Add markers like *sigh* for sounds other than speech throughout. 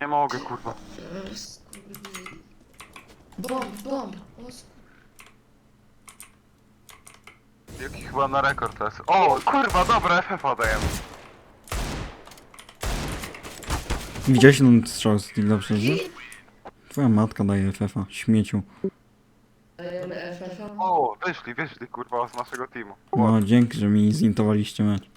Nie mogę, kurwa. Bomb, bomb! O, Jaki chyba na rekord to jest. O, kurwa, dobra, FF dajemy. Widziałeś ten strzał z Digla przecież? Twoja matka daje FF-a, śmieciu. Dajemy FF-a. O, wyszli, wyszli, kurwa, z naszego teamu. No, dzięki, że mi zintowaliście mecz.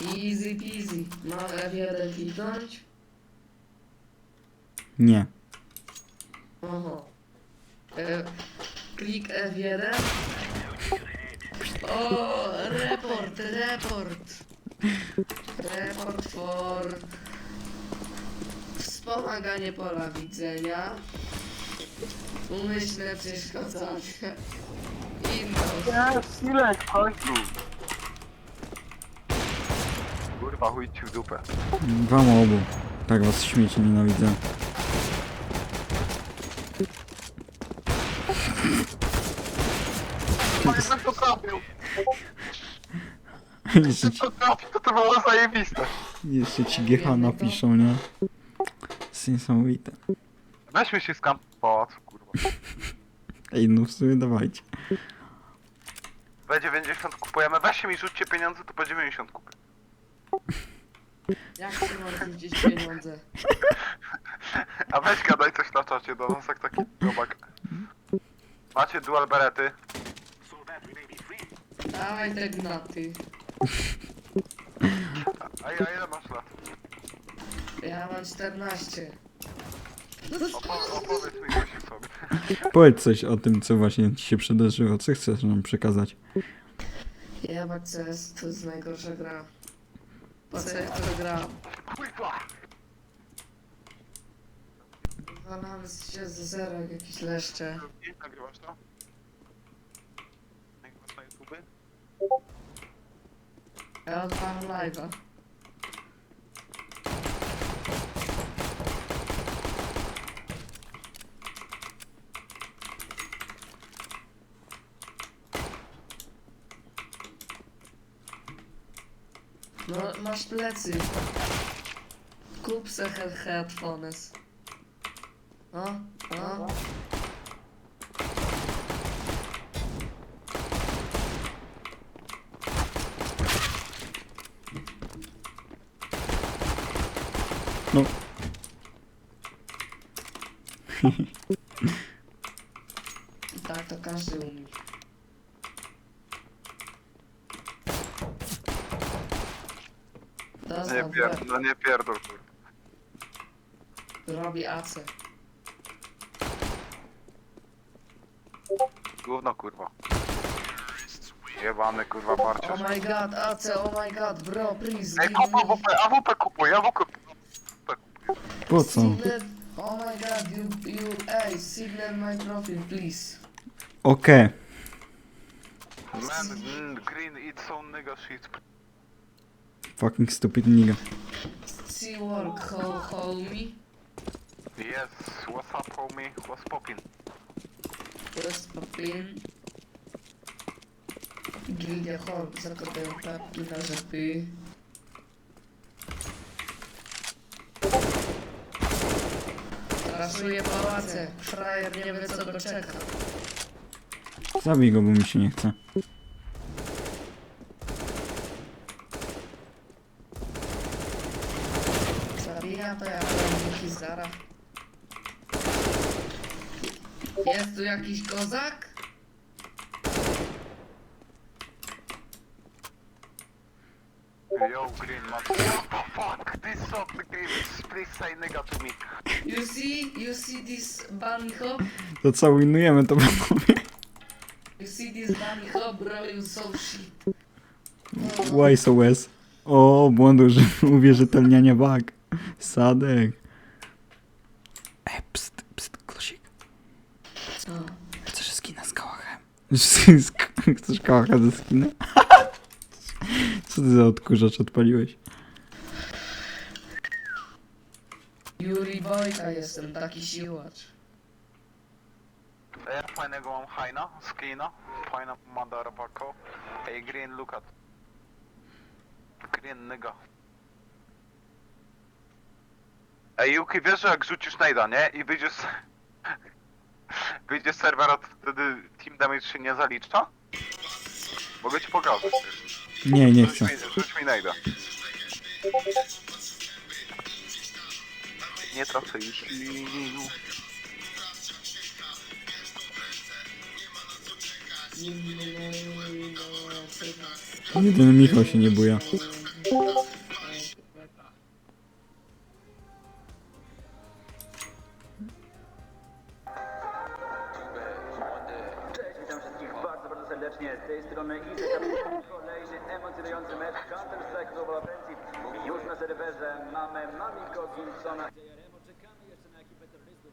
Easy peasy. Mam F1 kliknąć? Nie. Oho. E, klik F1. O, report, report. Report for wspomaganie pola widzenia. Umyślne przeszkadzanie. Inno. Jest, ile w końcu. Kurwa, chuj ci w dupę. Wam obu. Tak was śmieci nienawidzę. Ktoś to trafił. Jeszcze ci, To trafił, to to było zajebiste. jeszcze ci GH napiszą, nie? Jest niesamowite. Weźmy się z kamp pałacu, kurwa. Ej, no w sumie dawajcie. B90 kupujemy, weźcie mi rzućcie pieniądze, to B90 kupię. Jak się mam rzucić pieniądze? *laughs* A weź gadaj coś na czacie do nas, jak taki robak. Macie dual berety. Dawaj te gnaty. A ja ile masz lat? Ja mam 14. Opo- opowiedz mi coś o sobie. Powiedz coś o tym, co właśnie ci się przydarzyło. Co chcesz nam przekazać? Ja CS to jest najgorsza gra. Po co ja to gram? Walamy się z zera jak jakieś leszcze. Nagrywasz to? Nagrywasz na YouTube? Ja odpalam live'a. No, masz plecy. Kup se he- headphones. O, o. No. Tak to każdy umie. Nie pier... No nie pierdol, kurwa. robi AC. Gówno, kurwa. Jebany, kurwa. Oh my god, AC, oh my god, bro, please Ej, give kup me... AWP, AWP kupuj, AWP kupuj. Po co? Oh my god, you, you, ey, signal my profile, please. Okej. Man, mm, green, it's so nigga shit. Fucking stupid nigga. See work, ho, homie. Yes, what's up, homie? What's poppin'? West Poplin. Gildia Hulk, zakopią papki na rzepy. Rasuje pałace, frajer nie wie co go czeka. Zabij go, bo mi się nie chce. Zabija to jak rolniki zara. Jest tu jakiś kozak? Yo, green, man. What the fuck? This the green. Please say nigga to me. You see? You see this bunny hop? To co, winujemy to panowie? You see this bunny hop, bro? You so shit. Why so wes? O, błąd uwierzytelniania bug. Sadek. Ej, pst, pst, Klosik. Co? Chcesz skina z kałachem? *laughs* Chcesz kałacha ze skinem? *laughs* Co ty za odkurzacz odpaliłeś? Yuri Wojta jestem, taki siłacz. Ja fajnego mam hajna, skina. Fajna motherfucker. Hey, green, look at. Green nigga. Ej, Yuki, wiesz, że jak rzucisz najda, nie? I wyjdziesz... z- Wyjdziesz z serwera, to wtedy team damage się nie zalicza? Mogę ci pokazać. Nie, nie Rzuć chcę. mi, rzuć mi najda. Nie tracę już. Jedyny Michał się nie buja. Serdecznie. Z tej strony Izek, kolejny emocjonujący mecz Counter-Strike Global Offensive. Już na serwerze mamy Mamiko Gilsona. Czekamy jeszcze na ekipę terrorystów.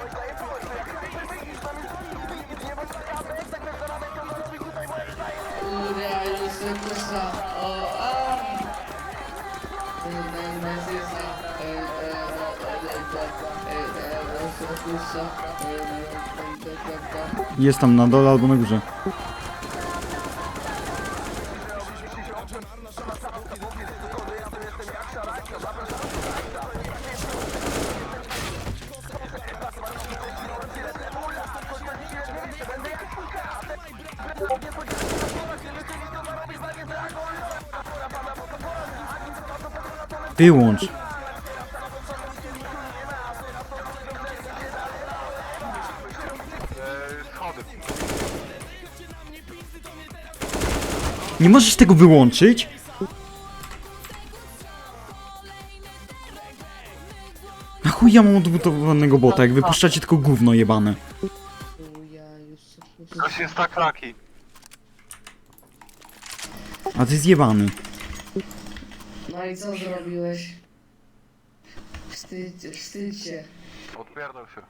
Jest tam na dole albo na górze. Wyłącz. Nie możesz tego wyłączyć? Na chuj ja mam odbudowanego bota, jak wypuszczacie tylko gówno jebane. Ktoś jest tak laki. A ty jest jebany. No i co zrobiłeś? Wstydź, wstydź się. Odpierdol się.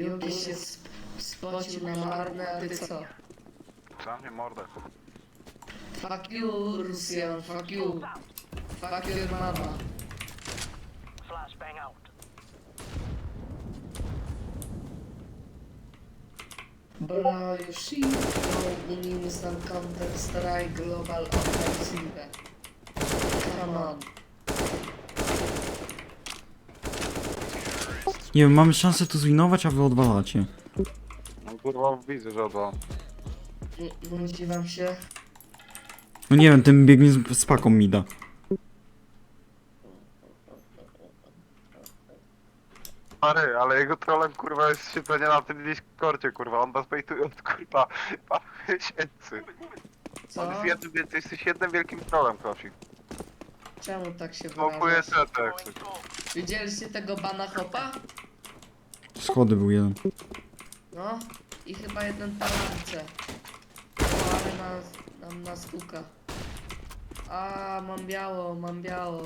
Juki się sp spocił na marne, a ty co? Za mnie mordę. Fuck you, Rusian, fuck you. Fuck your mama. Bro, you shit, no, unijmy stan Counter-Strike Global Offensive. Come on. Nie wiem, mamy szansę to zwinować, a wy odwalacie. No kurwa, widzę, że odwalam. N- Nudzi wam się? No nie wiem, ten biegnie z, z paką mi da. Stary, ale jego trolem kurwa jest siedzenie na tym Discordzie kurwa, on was bejtuje od kurwa parę miesięcy. Co? On jest jednym, ty jesteś jednym wielkim trolem, Klosik. Czemu tak się Smokuje wyrażasz? setę jak. Widzieliście tego bana hopa? Schody był jeden. No i chyba jeden palance. Nas, nam nas stuka. A, mam biało, mam biało.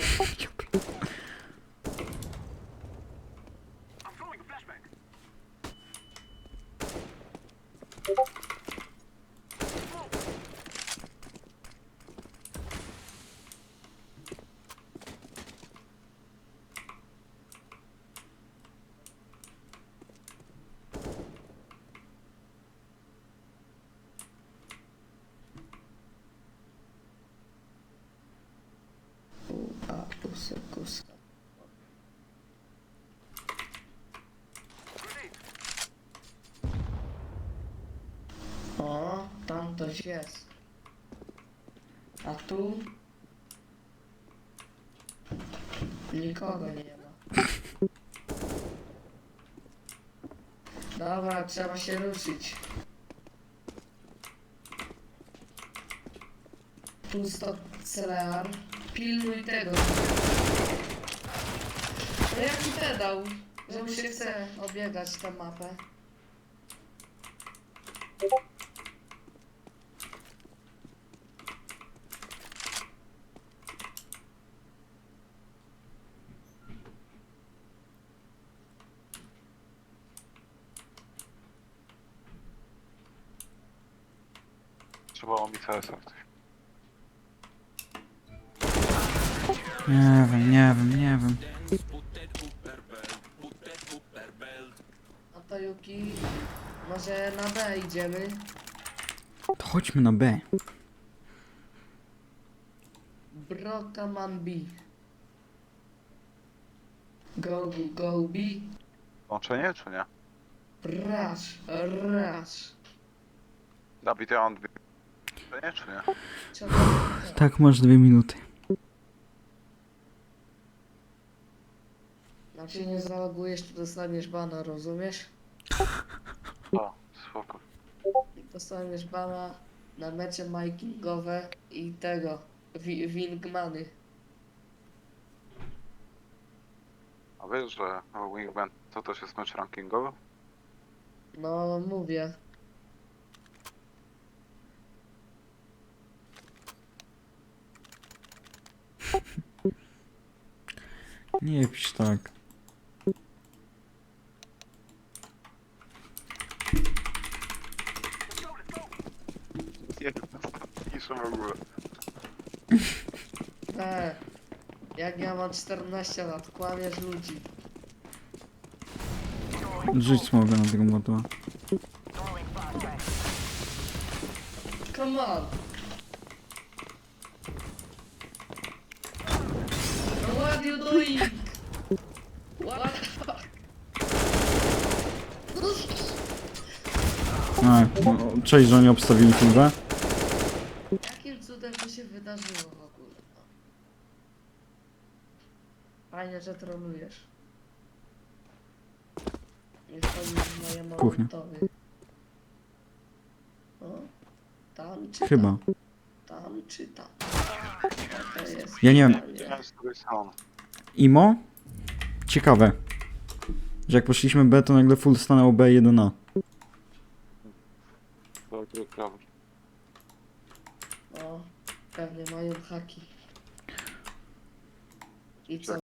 U, a, usy, kuska. O, tam coś jest. A tu? Nikogo nie ma. Dobra, trzeba się ruszyć. Pusto celar. pilnuj tego. No jaki pedał, że mi się chce obiegać tę mapę. Trzeba o mi CS-a w coś. Nie wiem, nie wiem, nie wiem. A to Yuki, może na B idziemy? To chodźmy na B. Brokaman B. Go, go, go B. Łączenie czy nie? Rush, rush. Dawid, ja czy nie? Tak, masz dwie minuty. Jak się nie zalogujesz, to dostaniesz bana, rozumiesz? O, spoko. Dostaniesz bana na mecze mikingowe i tego, wi- wingmany. A wiesz, że Wingman to też jest mecz rankingowy? No, mówię. Nie pisz tak. Piszę w ogóle. E, jak ja mam 14 lat, kłamiesz ludzi. Rzuć smoga na tego motywa. Come on! No what are you doing? What the fuck? A, no, cześć, że oni obstawili kurwę. Jakim cudem to się wydarzyło w ogóle? Fajnie, że trolujesz. Nie wchodzisz w moje Kuchnia. molotowy. O, tam czy Chyba. tam? Tam czy tam? To jest Ja nie wiem. pytanie. Imo? Ciekawe. Że jak poszliśmy B, to nagle full stanęło B1A. To akurat prawda. O, pewnie mają haki. I co?